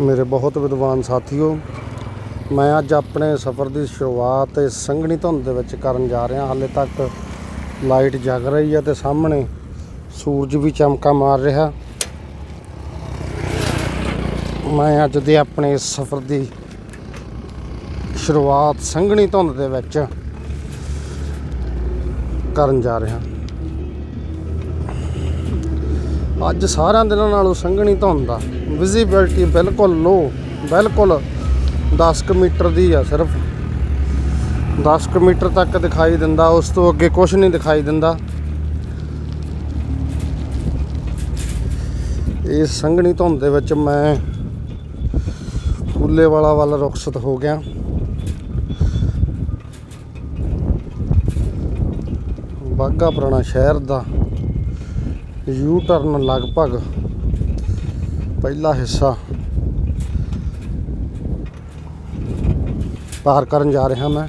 ਮੇਰੇ ਬਹੁਤ ਵਿਦਵਾਨ ਸਾਥੀਓ, ਮੈਂ ਅੱਜ ਆਪਣੇ ਸਫ਼ਰ ਦੀ ਸ਼ੁਰੂਆਤ ਇਸ ਸੰਘਣੀ ਧੁੰਦ ਦੇ ਵਿੱਚ ਕਰਨ ਜਾ ਰਿਹਾ। ਹਾਲੇ ਤੱਕ ਲਾਈਟ ਜਗ ਰਹੀ ਹੈ ਤੇ ਸਾਹਮਣੇ ਸੂਰਜ ਵੀ ਚਮਕਾ ਮਾਰ ਰਿਹਾ। ਮੈਂ ਅੱਜ ਦੇ ਆਪਣੇ ਇਸ ਸਫ਼ਰ ਦੀ ਸ਼ੁਰੂਆਤ ਸੰਘਣੀ ਧੁੰਦ ਦੇ ਵਿੱਚ ਕਰਨ ਜਾ ਰਿਹਾ। ਅੱਜ ਸਾਰਿਆਂ ਦਿਨਾਂ ਨਾਲੋਂ ਸੰਘਣੀ ਧੁੰਦ ਆ। ਵਿਜ਼ਿਬਿਲਟੀ ਬਿਲਕੁਲ ਲੋ ਬਿਲਕੁਲ 10 ਕੁ ਮੀਟਰ ਦੀ ਆ ਸਿਰਫ। 10 ਕੁ ਮੀਟਰ ਤੱਕ ਦਿਖਾਈ ਦਿੰਦਾ, ਉਸ ਤੋਂ ਅੱਗੇ ਕੁਝ ਨਹੀਂ ਦਿਖਾਈ ਦਿੰਦਾ। ਇਹ ਸੰਘਣੀ ਧੁੰਦ ਦੇ ਵਿੱਚ ਮੈਂ ਫੁੱਲੇ ਵਾਲਾ ਵੱਲ ਰੁਖਸਤ ਹੋ ਗਿਆ। ਬਾਗਾ ਪੁਰਾਣਾ ਸ਼ਹਿਰ ਦਾ ਯੂ ਟਰਨ ਲਗਭਗ ਪਹਿਲਾ ਹਿੱਸਾ ਪਾਰ ਕਰਨ ਜਾ ਰਿਹਾ ਮੈਂ।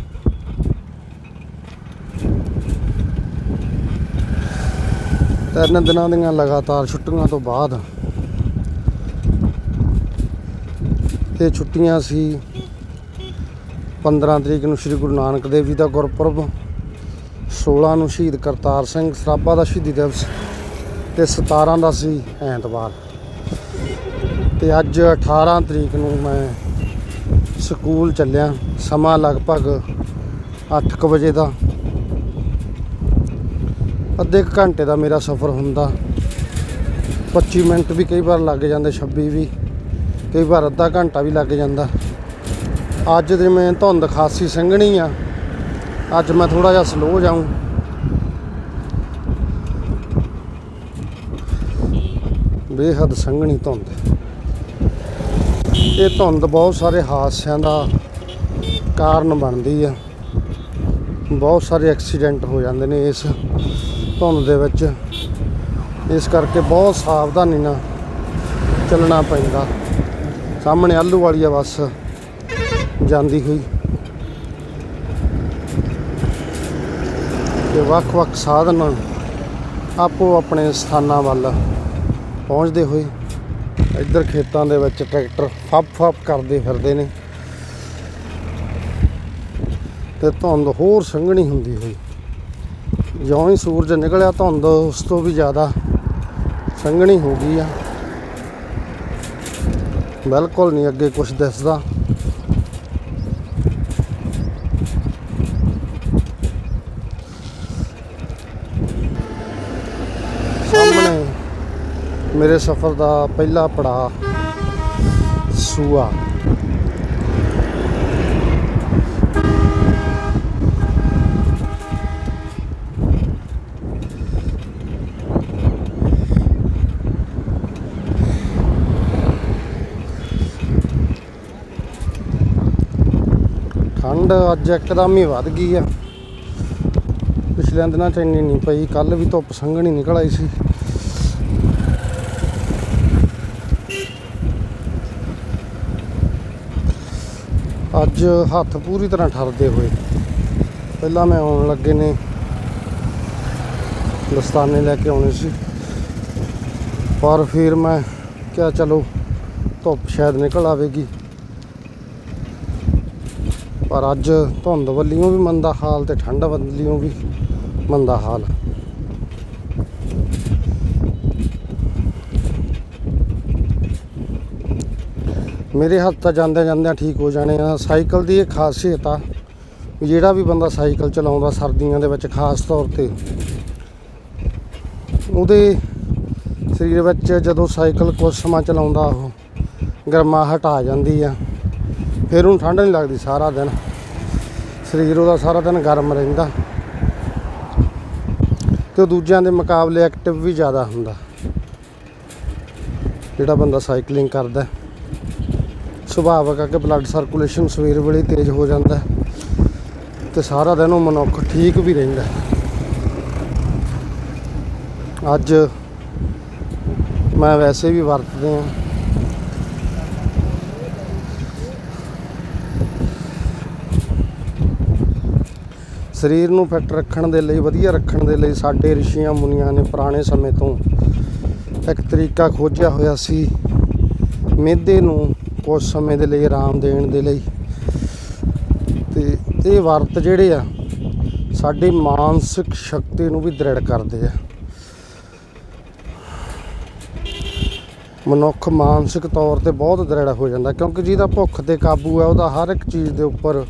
ਤਿੰਨ ਦਿਨਾਂ ਦੀਆਂ ਲਗਾਤਾਰ ਛੁੱਟੀਆਂ ਤੋਂ ਬਾਅਦ ਇਹ ਛੁੱਟੀਆਂ ਸੀ 15 ਤਰੀਕ ਨੂੰ ਸ੍ਰੀ ਗੁਰੂ ਨਾਨਕ ਦੇਵ ਜੀ ਦਾ ਗੁਰਪੁਰਬ 16 ਨੂੰ ਸ਼ਹੀਦ ਕਰਤਾਰ ਸਿੰਘ ਸਰਾਭਾ ਦਾ ਸ਼ਹੀਦੀ ਦਿਵਸ ਤੇ 17 ਦਾ ਸੀ ਐਤਵਾਰ। ਤੇ ਅੱਜ 18 ਤਰੀਕ ਨੂੰ ਮੈਂ ਸਕੂਲ ਚੱਲਿਆ, ਸਮਾਂ ਲਗਭਗ 8:00 ਵਜੇ ਦਾ। ਅੱਧੇ ਕੁ ਘੰਟੇ ਦਾ ਮੇਰਾ ਸਫ਼ਰ ਹੁੰਦਾ। 25 ਮਿੰਟ ਵੀ ਕਈ ਵਾਰ ਲੱਗ ਜਾਂਦੇ 26 ਵੀ, ਕਈ ਵਾਰ ਅੱਧਾ ਘੰਟਾ ਵੀ ਲੱਗ ਜਾਂਦਾ। ਅੱਜ ਦੇ ਮੈਂ ਧੁੰਦ ਖਾਸੀ ਸੰਘਣੀ ਆ। ਅੱਜ ਮੈਂ ਥੋੜਾ ਜਿਹਾ ਸਲੋ ਜਾਊਂ। ਬੇਹੱਦ ਸੰਘਣੀ ਧੁੰਦ। ਇਹ ਧੁੰਦ ਬਹੁਤ ਸਾਰੇ ਹਾਦਸਿਆਂ ਦਾ ਕਾਰਨ ਬਣਦੀ ਆ। ਬਹੁਤ ਸਾਰੇ ਐਕਸੀਡੈਂਟ ਹੋ ਜਾਂਦੇ ਨੇ ਇਸ ਧੁੰਦ ਦੇ ਵਿੱਚ। ਇਸ ਕਰਕੇ ਬਹੁਤ ਸਾਵਧਾਨੀ ਨਾਲ ਚੱਲਣਾ ਪੈਂਦਾ। ਸਾਹਮਣੇ ਆਲੂ ਵਾਲੀ ਆ ਬੱਸ ਜਾਂਦੀ ਹੋਈ। ਤੇ ਵੱਖ-ਵੱਖ ਸਾਧਨ ਆਪੋ ਆਪਣੇ ਸਥਾਨਾਂ ਵੱਲ ਪਹੁੰਚਦੇ ਹੋਏ ਇੱਧਰ ਖੇਤਾਂ ਦੇ ਵਿੱਚ ਟਰੈਕਟਰ ਫੱਪ-ਫੱਪ ਕਰਦੇ ਫਿਰਦੇ ਨੇ। ਤੇ ਧੁੰਦ ਹੋਰ ਸੰਘਣੀ ਹੁੰਦੀ ਹੋਈ। ਜਿਉਂ ਹੀ ਸੂਰਜ ਨਿਕਲਿਆ, ਧੁੰਦ ਉਸ ਤੋਂ ਵੀ ਜ਼ਿਆਦਾ ਸੰਘਣੀ ਹੋ ਗਈ ਆ। ਬਿਲਕੁਲ ਨਹੀਂ ਅੱਗੇ ਕੁਝ ਦਿਸਦਾ ਸਾਹਮਣੇ ਮੇਰੇ ਸਫ਼ਰ ਦਾ ਪਹਿਲਾ ਪੜਾਅ ਸੂਆ। ਠੰਡ ਅੱਜ ਇੱਕਦਮ ਹੀ ਵੱਧ ਗਈ ਆ। ਪਿਛਲੇ ਦਿਨਾਂ ਚ ਇੰਨੀ ਨਹੀਂ ਪਈ ਕੱਲ ਵੀ ਧੁੱਪ ਸੰਘਣੀ ਨਿਕਲ ਆਈ ਸੀ। ਅੱਜ ਹੱਥ ਪੂਰੀ ਤਰ੍ਹਾਂ ਠਰਦੇ ਹੋਏ। ਪਹਿਲਾਂ ਮੈਂ ਆਉਣ ਲੱਗੇ ਨੇ। ਦਸਤਾਨੇ ਲੈ ਕੇ ਆਉਣੇ ਸੀ। ਪਰ ਫਿਰ ਮੈਂ ਕਿਹਾ, ਚਲੋ, ਧੁੱਪ ਸ਼ਾਇਦ ਨਿਕਲ ਆਵੇਗੀ। ਪਰ ਅੱਜ ਧੁੰਦ ਵੱਲੀਆਂ ਵੀ ਮੰਦਾ ਹਾਲ ਤੇ ਠੰਡ ਵੱਲੀਆਂ ਵੀ ਮੰਦਾ ਹਾਲ। ਮੇਰੇ ਹੱਥ ਤਾਂ ਜਾਂਦੇ ਜਾਂਦਿਆਂ ਠੀਕ ਹੋ ਜਾਣੇ ਆ। ਸਾਈਕਲ ਦੀ ਇਹ ਖਾਸੀਅਤ ਆ ਵੀ ਜਿਹੜਾ ਵੀ ਬੰਦਾ ਸਾਈਕਲ ਚਲਾਉਂਦਾ ਸਰਦੀਆਂ ਦੇ ਵਿੱਚ ਖਾਸ ਤੌਰ ਤੇ, ਉਹਦੇ ਸਰੀਰ ਵਿੱਚ ਜਦੋਂ ਸਾਈਕਲ ਕੁਝ ਸਮਾਂ ਚਲਾਉਂਦਾ ਉਹ ਗਰਮਾਹਟ ਆ ਜਾਂਦੀ ਆ। ਫਿਰ ਉਹਨੂੰ ਠੰਡ ਨਹੀਂ ਲੱਗਦੀ ਸਾਰਾ ਦਿਨ। ਸਰੀਰ ਉਹਦਾ ਸਾਰਾ ਦਿਨ ਗਰਮ ਰਹਿੰਦਾ। ਤੇ ਉਹ ਦੂਜਿਆਂ ਦੇ ਮੁਕਾਬਲੇ ਐਕਟਿਵ ਵੀ ਜ਼ਿਆਦਾ ਹੁੰਦਾ। ਜਿਹੜਾ ਬੰਦਾ ਸਾਈਕਲਿੰਗ ਕਰਦਾ। ਸੁਭਾਵਕ ਆ ਕਿ ਬਲੱਡ ਸਰਕੂਲੇਸ਼ਨ ਸਵੇਰ ਵੇਲੇ ਤੇਜ਼ ਹੋ ਜਾਂਦਾ ਤੇ ਸਾਰਾ ਦਿਨ ਉਹ ਮਨੁੱਖ ਠੀਕ ਵੀ ਰਹਿੰਦਾ ਅੱਜ ਮੈਂ ਵੈਸੇ ਵੀ ਵਰਤਦੇ ਆ ਸਰੀਰ ਨੂੰ ਫਿੱਟ ਰੱਖਣ ਦੇ ਲਈ, ਵਧੀਆ ਰੱਖਣ ਦੇ ਲਈ ਸਾਡੇ ਰਿਸ਼ੀਆਂ ਮੁਨੀਆਂ ਨੇ ਪੁਰਾਣੇ ਸਮੇਂ ਤੋਂ ਇੱਕ ਤਰੀਕਾ ਖੋਜਿਆ ਹੋਇਆ ਸੀ। ਮਿਹਦੇ ਨੂੰ ਕੁਝ ਸਮੇਂ ਦੇ ਲਈ, ਆਰਾਮ ਦੇਣ ਦੇ ਲਈ। ਤੇ ਇਹ ਵਰਤ ਜਿਹੜੇ ਆ, ਸਾਡੀ ਮਾਨਸਿਕ ਸ਼ਕਤੀ ਨੂੰ ਵੀ ਦ੍ਰਿੜ ਕਰਦੇ ਆ। ਮਨੁੱਖ ਮਾਨਸਿਕ ਤੌਰ ਤੇ ਬਹੁਤ ਦ੍ਰਿੜ ਹੋ ਜਾਂਦਾ, ਕਿਉਂਕਿ ਜਿਹਦਾ ਭੁੱਖ ਤੇ ਕਾਬੂ ਹੈ ਉਹਦਾ ਹਰ ਇੱਕ ਚੀਜ਼ ਦੇ ਉੱਪਰ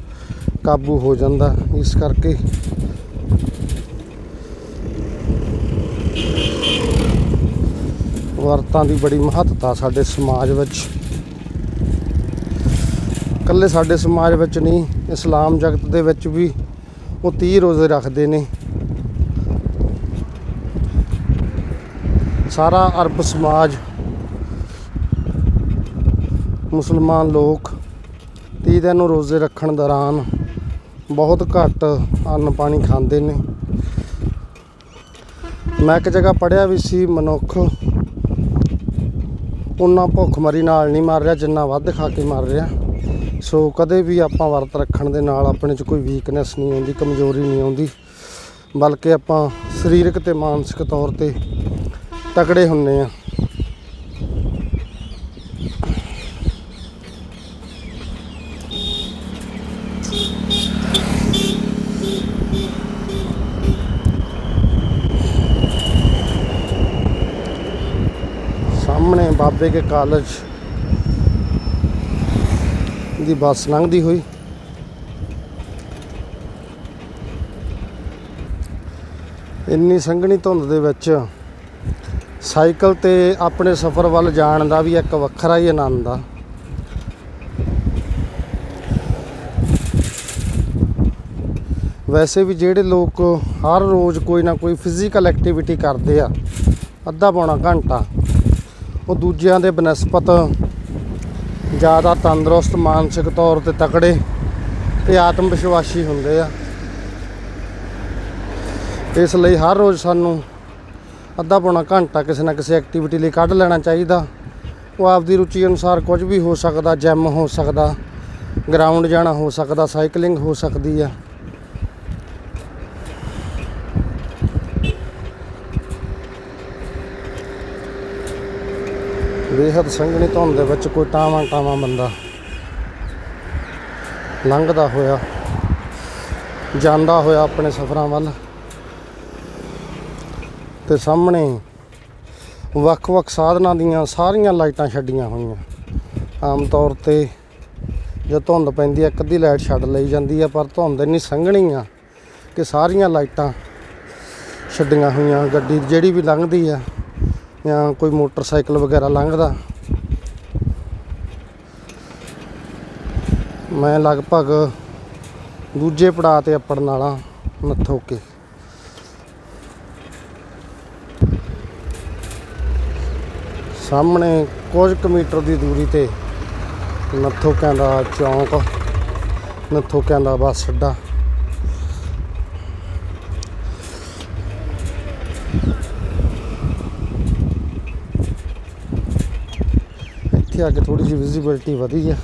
ਕਾਬੂ ਹੋ ਜਾਂਦਾ। ਇਸ ਕਰਕੇ ਵਰਤਾਂ ਦੀ ਬੜੀ ਮਹੱਤਤਾ ਸਾਡੇ ਸਮਾਜ ਵਿੱਚ ਇਕੱਲੇ ਸਾਡੇ ਸਮਾਜ ਵਿੱਚ ਨਹੀਂ, ਇਸਲਾਮ ਜਗਤ ਦੇ ਵਿੱਚ ਵੀ ਉਹ 30 ਰੋਜ਼ੇ ਰੱਖਦੇ ਨੇ। ਸਾਰਾ ਅਰਬ ਸਮਾਜ, ਮੁਸਲਮਾਨ ਲੋਕ 30 ਦਿਨ ਨੂੰ ਰੋਜ਼ੇ ਰੱਖਣ ਦੌਰਾਨ ਬਹੁਤ ਘੱਟ ਅੰਨ ਪਾਣੀ ਖਾਂਦੇ ਨੇ। ਮੈਂ ਇੱਕ ਜਗ੍ਹਾ ਪੜਿਆ ਵੀ ਸੀ, ਮਨੁੱਖ ਉਹਨਾਂ ਭੁੱਖਮਰੀ ਨਾਲ ਨਹੀਂ ਮਰ ਰਿਹਾ, ਜਿੰਨਾ ਵੱਧ ਖਾ ਕੇ ਮਰ ਰਿਹਾ। ਸੋ ਕਦੇ ਵੀ ਆਪਾਂ ਵਰਤ ਰੱਖਣ ਦੇ ਨਾਲ ਆਪਣੇ 'ਚ ਕੋਈ ਵੀਕਨੈਸ ਨਹੀਂ ਆਉਂਦੀ, ਕਮਜ਼ੋਰੀ ਨਹੀਂ ਆਉਂਦੀ, ਬਲਕਿ ਆਪਾਂ ਸਰੀਰਕ ਤੇ ਮਾਨਸਿਕ ਤੌਰ ਤੇ ਤਕੜੇ ਹੁੰਨੇ ਆ। ਸਾਹਮਣੇ ਬਾਬੇ ਕੇ ਕਾਲਜ ਦੀ ਬੱਸ ਲੰਘਦੀ ਹੋਈ। ਇੰਨੀ ਸੰਘਣੀ ਧੁੰਦ ਦੇ ਵਿੱਚ ਸਾਈਕਲ ਤੇ ਆਪਣੇ ਸਫ਼ਰ ਵੱਲ ਜਾਣ ਦਾ ਵੀ ਇੱਕ ਵੱਖਰਾ ਹੀ ਆਨੰਦ ਆ। ਵੈਸੇ ਵੀ ਜਿਹੜੇ ਲੋਕ ਹਰ ਰੋਜ਼ ਕੋਈ ਨਾ ਕੋਈ ਫਿਜ਼ੀਕਲ ਐਕਟੀਵਿਟੀ ਕਰਦੇ ਆ, ਅੱਧਾ ਪੌਣਾ ਘੰਟਾ, ਉਹ ਦੂਜਿਆਂ ਦੇ ਬਨਸਪਤ ਜ਼ਿਆਦਾ ਤੰਦਰੁਸਤ, ਮਾਨਸਿਕ ਤੌਰ ਤੇ ਤਕੜੇ ਤੇ ਆਤਮ ਵਿਸ਼ਵਾਸੀ ਹੁੰਦੇ ਆ। ਇਸ ਲਈ ਹਰ ਰੋਜ਼ ਸਾਨੂੰ ਅੱਧਾ ਪੌਣਾ ਘੰਟਾ ਕਿਸੇ ਨਾ ਕਿਸੇ ਐਕਟੀਵਿਟੀ ਲਈ ਕੱਢ ਲੈਣਾ ਚਾਹੀਦਾ। ਉਹ ਆਪਦੀ ਰੁਚੀ ਅਨੁਸਾਰ ਕੁਝ ਵੀ ਹੋ ਸਕਦਾ ਜਿਮ ਹੋ ਸਕਦਾ ਗਰਾਊਂਡ ਜਾਣਾ ਹੋ ਸਕਦਾ ਸਾਈਕਲਿੰਗ ਹੋ ਸਕਦੀ ਆ। ਬੇਹੱਦ ਸੰਘਣੀ ਧੁੰਦ ਦੇ ਵਿੱਚ ਕੋਈ ਟਾਵਾਂ ਟਾਵਾਂ ਬੰਦਾ ਲੰਘਦਾ ਹੋਇਆ, ਜਾਂਦਾ ਹੋਇਆ ਆਪਣੇ ਸਫ਼ਰਾਂ ਵੱਲ ਤੇ ਸਾਹਮਣੇ ਵੱਖ-ਵੱਖ ਸਾਧਨਾਂ ਦੀਆਂ ਸਾਰੀਆਂ ਲਾਈਟਾਂ ਛੱਡੀਆਂ ਹੋਈਆਂ। ਆਮ ਤੌਰ ਤੇ ਜੇ ਧੁੰਦ ਪੈਂਦੀ ਹੈ, ਇੱਕ ਅੱਧੀ ਲਾਈਟ ਛੱਡ ਲਈ ਜਾਂਦੀ ਹੈ, ਪਰ ਧੁੰਦ ਇੰਨੀ ਸੰਘਣੀ ਆ ਕਿ ਸਾਰੀਆਂ ਲਾਈਟਾਂ ਛੱਡੀਆਂ ਹੋਈਆਂ, ਗੱਡੀ ਜਿਹੜੀ ਵੀ ਲੰਘਦੀ ਆ ਜਾਂ ਕੋਈ ਮੋਟਰਸਾਈਕਲ ਵਗੈਰਾ ਲੰਘਦਾ। ਮੈਂ ਲਗਭਗ ਦੂਜੇ ਪੜਾਅ ਤੇ ਅੱਪੜਨ ਵਾਲਾ ਨੱਥੋ ਕੇ ਸਾਹਮਣੇ ਕੁਝ ਕੁ ਮੀਟਰ ਦੀ ਦੂਰੀ ਤੇ ਨੱਥੋਕਿਆਂ ਦਾ ਚੌਂਕ ਨੱਥੋਕਿਆਂ ਦਾ ਬੱਸ ਅੱਡਾ। ਇੱਥੇ ਆ ਥੋੜੀ ਜਿਹੀ ਵਿਜ਼ਿਬਿਲਟੀ ਵਧੀ ਆ।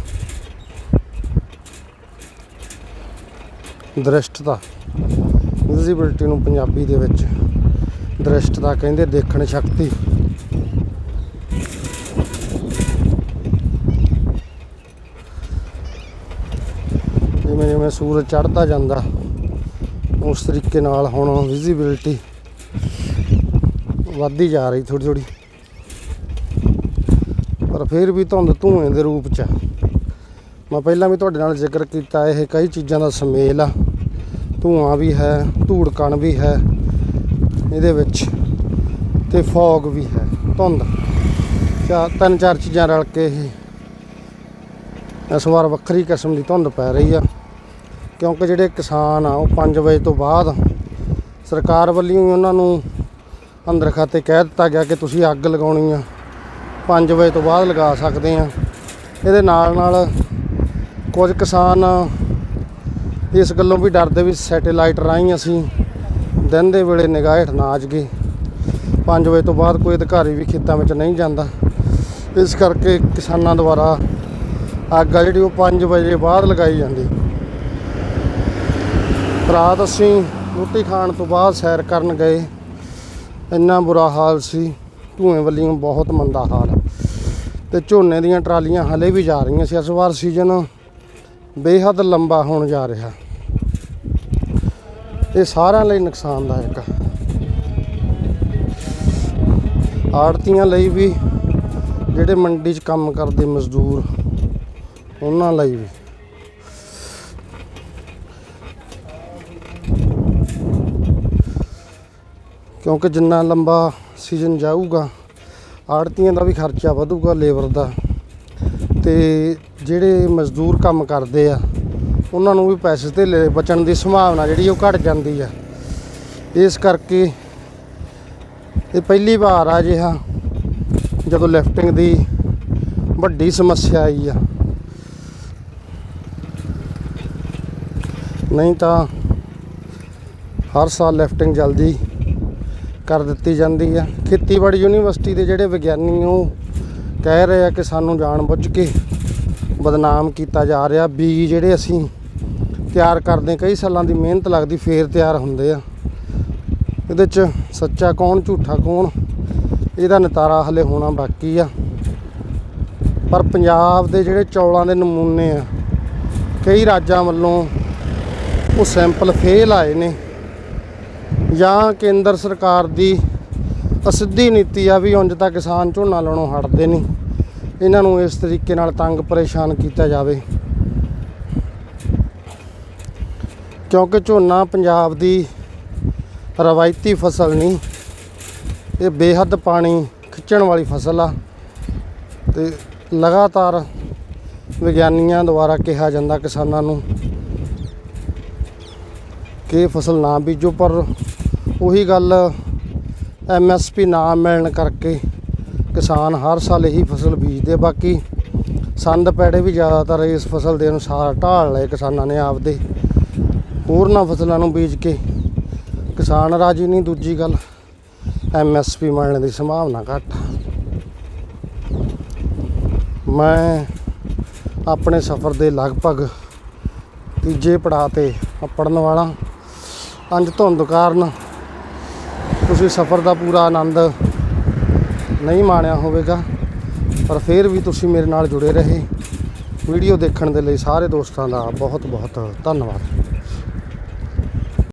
ਦ੍ਰਿਸ਼ਟਤਾ ਵਿਜ਼ਿਬਿਲਟੀ ਨੂੰ ਪੰਜਾਬੀ ਦੇ ਵਿੱਚ ਦ੍ਰਿਸ਼ਟਤਾ ਕਹਿੰਦੇ ਦੇਖਣ ਸ਼ਕਤੀ। ਜਿਵੇਂ ਜਿਵੇਂ ਸੂਰਜ ਚੜ੍ਹਦਾ ਜਾਂਦਾ, ਉਸ ਤਰੀਕੇ ਨਾਲ ਹੁਣ ਵਿਜ਼ਿਬਿਲਟੀ ਵੱਧਦੀ ਜਾ ਰਹੀ ਥੋੜੀ ਥੋੜੀ ਪਰ ਫਿਰ ਵੀ ਧੁੰਦ ਧੂਏ ਦੇ ਰੂਪ ਚ ਆ। ਮੈਂ ਪਹਿਲਾਂ ਵੀ ਤੁਹਾਡੇ ਨਾਲ ਜ਼ਿਕਰ ਕੀਤਾ, ਇਹ ਕਈ ਚੀਜ਼ਾਂ ਦਾ ਸੁਮੇਲ ਆ। ਧੂਆਂ ਵੀ ਹੈ, ਧੂੜਕਣ ਵੀ ਹੈ, ਇਹਦੇ ਵਿੱਚ ਤੇ ਫੌਗ ਵੀ ਹੈ, ਧੁੰਦ। ਚਾਰ ਤਿੰਨ ਚਾਰ ਚੀਜ਼ਾਂ ਰਲ ਕੇ ਇਹ ਇਸ ਵਾਰ ਵੱਖਰੀ ਕਿਸਮ ਦੀ ਧੁੰਦ ਪੈ ਰਹੀ ਆ। ਕਿਉਂਕਿ ਜਿਹੜੇ ਕਿਸਾਨ ਆ, ਉਹ 5 ਵਜੇ ਤੋਂ ਬਾਅਦ ਸਰਕਾਰ ਵੱਲੋਂ ਹੀ ਉਹਨਾਂ ਨੂੰ ਅੰਦਰ ਖਾਤੇ ਕਹਿ ਦਿੱਤਾ ਗਿਆ ਕਿ ਤੁਸੀਂ ਅੱਗ ਲਗਾਉਣੀ ਆ। 5 ਵਜੇ ਤੋਂ ਬਾਅਦ ਲਗਾ ਸਕਦੇ ਆ ਇਹਦੇ ਨਾਲ ਨਾਲ ਕੁਝ ਕਿਸਾਨ ਇਸ ਗੱਲੋਂ ਵੀ ਡਰਦੇ ਵੀ ਸੈਟੇਲਾਈਟ ਰਾਹੀਂ ਅਸੀਂ ਦਿਨ ਦੇ ਵੇਲੇ ਨਿਗਾਹ ਹੇਠ ਨਾ ਗਏ 5 ਵਜੇ ਤੋਂ ਬਾਅਦ ਕੋਈ ਅਧਿਕਾਰੀ ਵੀ ਖੇਤਾਂ ਵਿੱਚ ਨਹੀਂ ਜਾਂਦਾ। ਇਸ ਕਰਕੇ ਕਿਸਾਨਾਂ ਦੁਆਰਾ ਅੱਗ ਆ ਜਿਹੜੀ ਉਹ 5 ਵਜੇ ਬਾਅਦ ਲਗਾਈ ਜਾਂਦੀ। ਰਾਤ ਅਸੀਂ ਰੋਟੀ ਖਾਣ ਤੋਂ ਬਾਅਦ ਸੈਰ ਕਰਨ ਗਏ। ਇੰਨਾ ਬੁਰਾ ਹਾਲ ਸੀ। ਧੂਏ ਵੱਲੋਂ ਬਹੁਤ ਮੰਦਾ ਹਾਲ। ਤੇ ਝੋਨੇ ਦੀਆਂ ਟਰਾਲੀਆਂ ਹਲੇ ਵੀ ਜਾ ਰਹੀਆਂ ਸੀ। ਇਸ ਵਾਰ ਸੀਜ਼ਨ ਬੇਹੱਦ ਲੰਬਾ ਹੋਣ ਜਾ ਰਿਹਾ। ਇਹ ਸਾਰਿਆਂ ਲਈ ਨੁਕਸਾਨਦਾਇਕ ਆ। ਆੜਤੀਆਂ ਲਈ ਵੀ, ਜਿਹੜੇ ਮੰਡੀ 'ਚ ਕੰਮ ਕਰਦੇ ਮਜ਼ਦੂਰ, ਉਹਨਾਂ ਲਈ ਵੀ। ਕਿਉਂਕਿ ਜਿੰਨਾ ਲੰਬਾ ਸੀਜ਼ਨ ਜਾਊਗਾ ਆੜਤੀਆਂ ਦਾ ਵੀ ਖਰਚਾ ਵਧੂਗਾ ਲੇਬਰ ਦਾ ਤੇ ਜਿਹੜੇ ਮਜ਼ਦੂਰ ਕੰਮ ਕਰਦੇ ਆ, ਉਹਨਾਂ ਨੂੰ ਵੀ ਪੈਸੇ ਧੇਲੇ ਬਚਣ ਦੀ ਸੰਭਾਵਨਾ ਜਿਹੜੀ ਉਹ ਘਟ ਜਾਂਦੀ ਆ। ਇਸ ਕਰਕੇ ਇਹ ਪਹਿਲੀ ਵਾਰ ਆ ਜਿਹਾ ਜਦੋਂ ਲਿਫਟਿੰਗ ਦੀ ਵੱਡੀ ਸਮੱਸਿਆ ਆਈ ਆ। ਨਹੀਂ ਤਾਂ ਹਰ ਸਾਲ ਲਿਫਟਿੰਗ ਜਲਦੀ ਕਰ ਦਿੱਤੀ ਜਾਂਦੀ ਆ। ਖੇਤੀਬਾੜੀ ਯੂਨੀਵਰਸਿਟੀ ਦੇ ਜਿਹੜੇ ਵਿਗਿਆਨੀ ਉਹ ਕਹਿ ਰਹੇ ਆ ਕਿ ਸਾਨੂੰ ਜਾਣ ਬੁੱਝ ਕੇ ਬਦਨਾਮ ਕੀਤਾ ਜਾ ਰਿਹਾ। ਬੀਜ ਜਿਹੜੇ ਅਸੀਂ ਤਿਆਰ ਕਰਦੇ, ਕਈ ਸਾਲਾਂ ਦੀ ਮਿਹਨਤ ਲੱਗਦੀ, ਫੇਰ ਤਿਆਰ ਹੁੰਦੇ ਆ। ਇਹਦੇ 'ਚ ਸੱਚਾ ਕੌਣ, ਝੂਠਾ ਕੌਣ, ਇਹਦਾ ਨਤਾਰਾ ਹਲੇ ਹੋਣਾ ਬਾਕੀ ਆ। ਪਰ ਪੰਜਾਬ ਦੇ ਜਿਹੜੇ ਚੌਲਾਂ ਦੇ ਨਮੂਨੇ ਆ, ਕਈ ਰਾਜਾਂ ਵੱਲੋਂ ਉਹ ਸੈਂਪਲ ਫੇਲ ਆਏ ਨੇ। ਜਾਂ ਕੇਂਦਰ ਸਰਕਾਰ ਦੀ ਅਸਿੱਧੀ ਨੀਤੀ ਆ ਵੀ ਉਂਝ ਤਾਂ ਕਿਸਾਨ ਝੋਨਾ ਲਾਉਣੋਂ ਹਟਦੇ ਨਹੀਂ। ਇਹਨਾਂ ਨੂੰ ਇਸ ਤਰੀਕੇ ਨਾਲ ਤੰਗ ਪਰੇਸ਼ਾਨ ਕੀਤਾ ਜਾਵੇ। ਕਿਉਂਕਿ ਝੋਨਾ ਪੰਜਾਬ ਦੀ ਰਵਾਇਤੀ ਫਸਲ ਨਹੀਂ, ਇਹ ਬੇਹੱਦ ਪਾਣੀ ਖਿੱਚਣ ਵਾਲੀ ਫਸਲ ਆ ਤੇ ਲਗਾਤਾਰ ਵਿਗਿਆਨੀਆਂ ਦੁਆਰਾ ਕਿਹਾ ਜਾਂਦਾ ਕਿਸਾਨਾਂ ਨੂੰ ਕਿ ਫਸਲ ਨਾ ਬੀਜੋ ਪਰ ਉਹੀ ਗੱਲ ਐਮਐਸਪੀ ਨਾ ਮਿਲਣ ਕਰਕੇ ਕਿਸਾਨ ਹਰ ਸਾਲ ਇਹੀ ਫਸਲ ਬੀਜਦੇ ਬਾਕੀ ਸੰਦ ਪੈੜੇ ਵੀ ਜ਼ਿਆਦਾਤਰ ਇਸ ਫਸਲ ਦੇ ਅਨੁਸਾਰ ਢਾਲ ਲਏ ਕਿਸਾਨਾਂ ਨੇ ਆਪਦੇ। ਹੋਰਨਾਂ ਫਸਲਾਂ ਨੂੰ ਬੀਜ ਕੇ ਕਿਸਾਨ ਰਾਜੀ ਨਹੀਂ। ਦੂਜੀ ਗੱਲ ਐਮਐਸਪੀ ਮਿਲਣ ਦੀ ਸੰਭਾਵਨਾ ਘੱਟ। ਮੈਂ ਆਪਣੇ ਸਫ਼ਰ ਦੇ ਲਗਭਗ ਤੀਜੇ ਪੜਾਅ ਤੇ ਪੜਨ ਵਾਲਾ। ਅੰਜ ਧੁੰਦ ਕਾਰਨ ਤੁਸੀਂ ਸਫ਼ਰ ਦਾ ਪੂਰਾ ਆਨੰਦ ਨਹੀਂ ਮਾਣਿਆ ਹੋਵੇਗਾ, ਪਰ ਫਿਰ ਵੀ ਤੁਸੀਂ ਮੇਰੇ ਨਾਲ ਜੁੜੇ ਰਹੇ। ਵੀਡੀਓ ਦੇਖਣ ਦੇ ਲਈ ਸਾਰੇ ਦੋਸਤਾਂ ਦਾ ਬਹੁਤ ਬਹੁਤ ਧੰਨਵਾਦ।